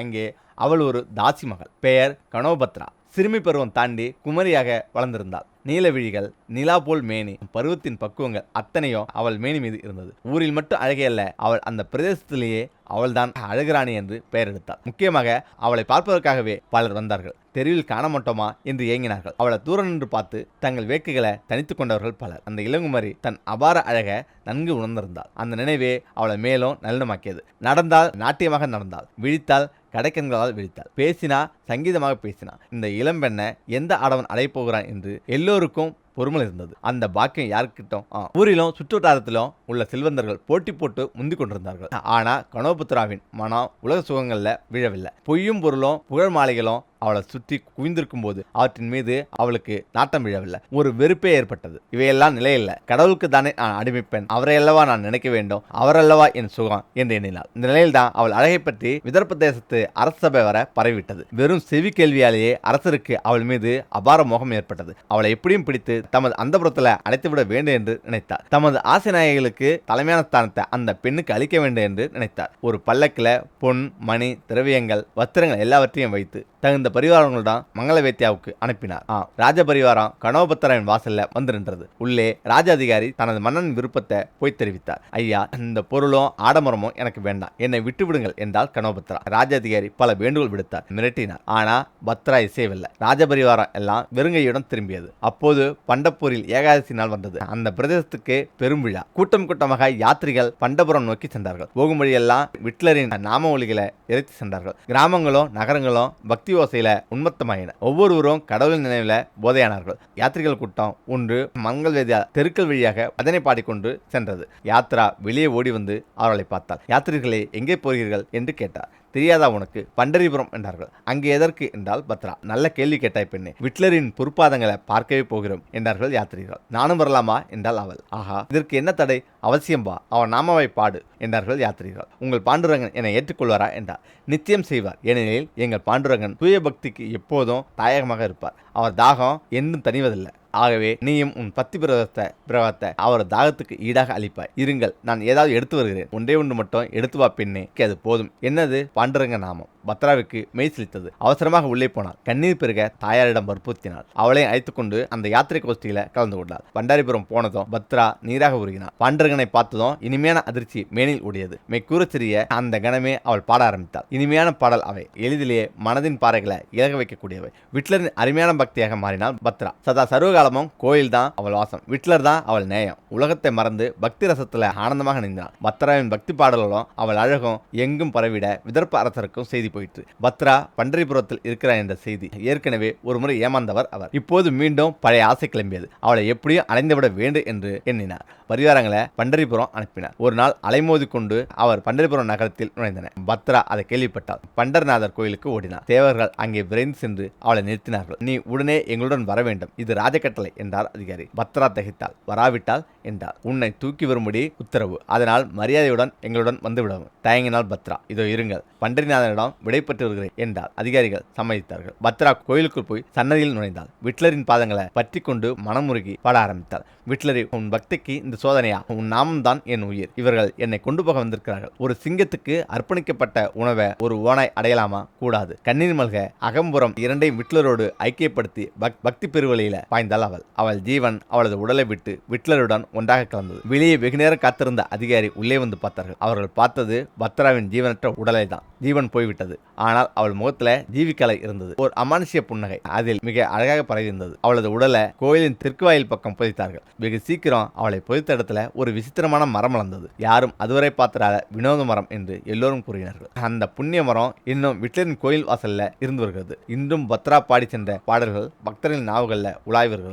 அங்கே அவள் ஒரு தாசி மகள். பெயர் கனோபத்ரா சிறுமி பருவம் தாண்டி குமரியாக வளர்ந்திருந்தாள். நீலவிழிகள் நிலா போல் மேனி பருவத்தின் பக்குவங்கள் அத்தனையும் அவள் மேனி மீது இருந்தது. ஊரில் மட்டும் அழகே அல்ல அவள் அந்த பிரதேசத்திலேயே அவள்தான் அழகுராணி என்று பெயர் எடுத்தாள் முக்கியமாக அவளை பார்ப்பதற்காகவே பலர் வந்தார்கள். தெருவில் காண மாட்டோமா என்று ஏங்கினார்கள். அவளை தூரம் நின்று பார்த்து தங்கள் வேட்கைகளை தனித்து கொண்டவர்கள் பலர். அந்த இளங்குமரி தன் அபார அழக நன்கு உணர்ந்திருந்தாள். அந்த நினைவே அவளை மேலும் நல்லமாக்கியது நடந்தால் நாட்டியமாக நடந்தாள். விழித்தால் கடைக்கண்களால் விழித்தாள். பேசினா சங்கீதமாக பேசினா இந்த இளம்பெண்ணை எந்த ஆடவன் அடையப் போகிறான் என்று எல்லோருக்கும் பொறுமல் இருந்தது. அந்த பாக்கியம் யாருக்கிட்டும் ஊரிலும் சுற்றுவட்டாரத்திலும் உள்ள செல்வந்தர்கள் போட்டி போட்டு முந்தி கொண்டிருந்தார்கள். ஆனா கனோபுத்ராவின் மனம் உலக சுகங்கள்ல விழவில்லை. பொய்யும் பொருளும் புகழ் மாலைகளும் அவளை சுற்றி குவிந்திருக்கும் போது அவற்றின் மீது அவளுக்கு நாட்டம் விழவில்லை. ஒரு வெறுப்பே ஏற்பட்டது. இவையெல்லாம் நிலையில்லை. கடவுளுக்கு தானே நான் அடிமைப்பேன் அவரையல்லவா நான் நினைக்க வேண்டும்? அவரல்லவா என் சுகம்? என்று எண்ணினாள். இந்த நிலையில்தான் அவள் அழகை பற்றி விதர்ப்ப தேசத்து அரச சபை வர பரவிவிட்டது. வெறும் செவி கேள்வியாலேயே அரசருக்கு அவள் மீது அபார மோகம் ஏற்பட்டது. அவளை எப்படியும் பிடித்து தமது அந்தபுரத்தில் அடைத்துவிட வேண்டும் என்று நினைத்தார். தமது ஆசைநாயகிகளுக்கு தலைமையான ஸ்தானத்தை அந்த பெண்ணுக்கு அளிக்க வேண்டும் என்று நினைத்தார். ஒரு பல்லக்கில் பொன் மணி திரவியங்கள் வஸ்திரங்கள் எல்லாவற்றையும் வைத்து தகுந்த பரிவாரங்களுடன் மங்கள வேத்தியாவுக்கு அனுப்பினார். ஆ ராஜ பரிவாரம் கனோபத்திரவின் வாசல்ல வந்து நின்றது உள்ளே ராஜ அதிகாரி தனது மன்னன் விருப்பத்தை போய் தெரிவித்தார். ஐயா இந்த பொருளும் ஆடம்பரமும் எனக்கு வேண்டாம். என்னை விட்டுவிடுங்கள் என்றால் கனோபத்ரா ராஜ அதிகாரி பல வேண்டுகோள் விடுத்தார் மிரட்டினார். ஆனா பத்ரா இசையவில்லை. ராஜபரிவாரம் எல்லாம் வெறுங்கையுடன் திரும்பியது. அப்போது பண்டப்பூரில் ஏகாதசி நாள் வந்தது. அந்த பிரதேசத்துக்கு பெரும் விழா. கூட்டம் கூட்டமாக யாத்திரிகள் பண்டபுரம் நோக்கி சென்றார்கள். போகும் வழியெல்லாம் விட்லரின் நாம ஒலிகளை இறைத்து சென்றார்கள். கிராமங்களும் நகரங்களும் பக்தி ஓசையில உண்மத்தமாகின ஒவ்வொருவரும் கடவுள் நினைவில் போதையானார்கள். யாத்ரிகள் கூட்டம் ஒன்று மங்கள் வேதியா தெருக்கள் வழியாக அதனை பாடிக்கொண்டு சென்றது. யாத்ரா வெளியே ஓடி வந்து அவர்களை பார்த்தார் யாத்ரிகளே எங்கே போகிறீர்கள்? என்று கேட்டார். தெரியாதா உனக்கு? பண்டரிபுரம் என்றார்கள். அங்கே எதற்கு என்றால் பத்ரா நல்ல கேள்வி கேட்டாய் பெண்ணே. விட்லரின் பொறுப்பாதங்களை பார்க்கவே போகிறோம் என்றார்கள் யாத்திரிகள் நானும் வரலாமா? என்றால் அவள். ஆஹா இதற்கு என்ன தடை? அவசியம் வா அவன் நாமாவை பாடு என்றார்கள் யாத்திரிகள் உங்கள் பாண்டுரங்கன் என்னை ஏற்றுக்கொள்வாரா? என்றார். நிச்சயம் செய்வார். ஏனெனில் எங்கள் பாண்டுரங்கன் தூய பக்திக்கு எப்போதும் தாயகமாக இருப்பார். அவர் தாகம் என்றும் தணிவதில்லை. ஆகவே நீயும் உன் பத்தி பிரதத்தை பிரவத்தை அவர் தாகத்துக்கு ஈடாக அளிப்பாய். இருங்கள் நான் ஏதாவது எடுத்து வருகிறேன். ஒன்றே ஒன்று மட்டும் எடுத்து வா பெண்ணே. அது போதும். என்னது? பாண்டரங்க நாமம். பத்ராவுக்கு மெய் சிலித்தது. அவசரமாக உள்ளே போனார் கண்ணீர் பெருக தாயாரிடம் வற்புறுத்தினாள். அவளை அழைத்துக்கொண்டு அந்த யாத்திரை கோஷ்டியில கலந்து கொண்டார் பண்டாரிபுரம் போனதும் பத்ரா நீராக உருகினார் பாண்டரங்கனை பார்த்ததும் இனிமையான அதிர்ச்சி மேனில் ஓடியது. மெய்க்கூறச் சிறிய அந்த கணமே அவள் பாட ஆரம்பித்தாள். இனிமையான பாடல் அவை. எளிதிலேயே மனதின் பாறைகளை இலக வைக்கக்கூடியவை. விட்லரின் அருமையான பக்தியாக மாறினாள் பத்ரா. சதா சர்வகாலமும் கோயில் தான் அவள் வாசம். விட்லர் தான் அவள் நேயம். உலகத்தை மறந்து பக்தி ரசத்துல ஆனந்தமாக நின்றாள். பத்ராவின் பக்தி பாடல்களும் அவள் அழகும் எங்கும் பரவிட விதர்ப்ப அரசருக்கும் செய்தி போயிற்று. பத்ரா பண்டரிபுரத்தில் இருக்கிறார் என்ற செய்தி ஏற்கனவே ஒரு முறை ஏமாந்தவர் அவர். இப்போது மீண்டும் பழைய ஆசை கிளம்பியது. அவளை எப்படியும் அலைந்துவிட வேண்டும் என்று எண்ணினார். பரிவாரங்களை பண்டரிபுரம் அனுப்பினார். ஒரு நாள் அலைமோதி கொண்டு அவர் பண்டரிபுரம் நகரத்தில் நுழைந்தனர். பத்ரா அதை கேள்விப்பட்டார். பண்டர்நாதர் கோயிலுக்கு ஓடினார். தேவர்கள் அங்கே விரைந்து சென்று அவளை நிறுத்தினார்கள். நீ உடனே எங்களுடன் வர வேண்டும். இது ராஜகட்டளை என்றார் அதிகாரி. பத்ரா தகைத்தாள். வராவிட்டால் என்றார். உன்னை தூக்கி வரும்படி உத்தரவு. அதனால் மரியாதையுடன் எங்களுடன் வந்துவிடவும். தயங்கினால் பத்ரா இதோ இருங்கள். பண்டரிநாதனிடம் விடைபெற்று வருகிறேன் என்றார். அதிகாரிகள் சம்மதித்தார்கள். பத்ரா கோயிலுக்குள் போய் சன்னதியில் நுழைந்தாள். விட்லரின் பாதங்களை பற்றி கொண்டு மனமுருகி பாட ஆரம்பித்தாள். விட்லரி உன் பக்திக்கு இந்த சோதனையா? உன் நாமம் தான் என் உயிர். இவர்கள் என்னை கொண்டு போக வந்திருக்கிறார்கள். ஒரு சிங்கத்துக்கு அர்ப்பணிக்கப்பட்ட உணவை ஒரு ஓனாய் அடையலாமா? கூடாது. கண்ணீர் மல்க அகம்புறம் இரண்டையும் விட்லரோடு ஐக்கியப்படுத்தி பக்தி பெருவழியில பாய்ந்தாள் அவள் அவள் ஜீவன் அவளது உடலை விட்டு விட்லருடன் ஒன்றாக கலந்தது. வெளியே வெகுநேரம் காத்திருந்த அதிகாரி உள்ளே வந்து பார்த்தார்கள். அவர்கள் பார்த்தது பத்ராவின் ஜீவனற்ற உடலை தான் ஜீவன் போய்விட்டது. ஆனால் அவள் முகத்துல ஜீவிக்கலை இருந்தது. ஒரு அமானுஷ்ய புன்னகை. அதில் மிக அழகாக பரவியிருந்தது. அவளது உடலை கோயிலின் தெற்கு வாயில் பக்கம் புதைத்தார்கள். வெகு சீக்கிரம் அவளை புதைத்த இடத்துல ஒரு விசித்திரமான மரம் வளர்ந்தது. யாரும் அதுவரை பார்த்திராத வினோத மரம் என்று எல்லோரும் கூறினார்கள். அந்த புண்ணிய மரம் இன்னும் விட்லரின் கோயில் வாசல்ல இருந்து வருகிறது. இன்றும் பத்ரா பாடி சென்ற பாடல்கள் பக்தரின் நாவுகள்ல உலாய்வர்கள்.